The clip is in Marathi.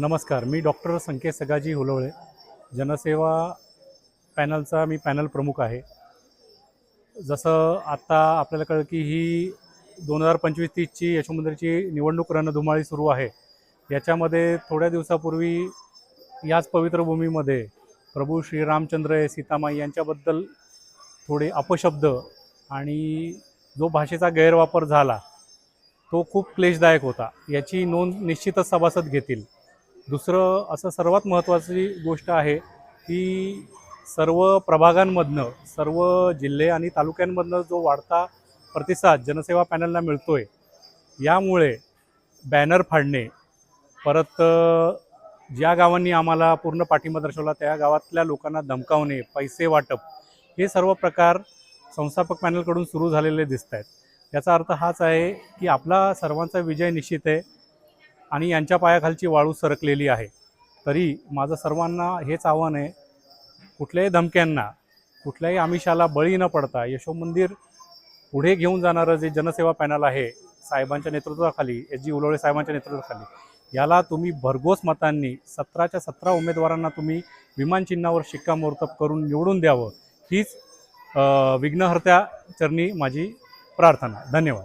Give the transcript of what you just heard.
नमस्कार मी डॉक्टर संकेत सगाजी हुलवळे जनसेवा पॅनलचा मी पॅनल प्रमुख आहे. जसं आत्ता आपल्याला कळलं की ही दोन हजार पंचवीस तीसची यशोमंदिरची निवडणूक रणधुमाळी सुरू आहे. याच्यामध्ये थोड्या दिवसापूर्वी याच पवित्र भूमीमध्ये प्रभू श्रीरामचंद्र सीतामाई यांच्याबद्दल थोडे अपशब्द आणि जो भाषेचा गैरवापर झाला तो खूप क्लेशदायक होता. याची नोंद निश्चितच सभासद घेतील. दुसरं असं सर्वात महत्त्वाची गोष्ट आहे की सर्व प्रभागांमधनं सर्व जिल्हे आणि तालुक्यांमधनं जो वाढता प्रतिसाद जनसेवा पॅनलला मिळतो आहे यामुळे बॅनर फाडणे परत ज्या गावांनी आम्हाला पूर्ण पाठिंबा दर्शवला त्या गावातल्या लोकांना धमकावणे पैसे वाटप हे सर्व प्रकार संस्थापक पॅनलकडून सुरू झालेले दिसत आहेत याचा अर्थ हाच आहे की आपला सर्वांचा विजय निश्चित आहे. आणि यांच्या पायाखालची वाळू सरकलेली आहे. तरी माझं सर्वांना हेच आव्हान आहे कुठल्याही धमक्यांना कुठल्याही आमिषाला बळी न पडता यशोमंदिर पुढे घेऊन जाणारं जे जनसेवा पॅनल आहे साहेबांच्या नेतृत्वाखाली एस जी उलवळे साहेबांच्या नेतृत्वाखाली याला तुम्ही भरघोस मतांनी सतराच्या सतरा उमेदवारांना तुम्ही विमानचिन्हावर शिक्कामोर्तब करून निवडून द्यावं हीच विघ्नहर्त्या चरणी माझी प्रार्थना. धन्यवाद.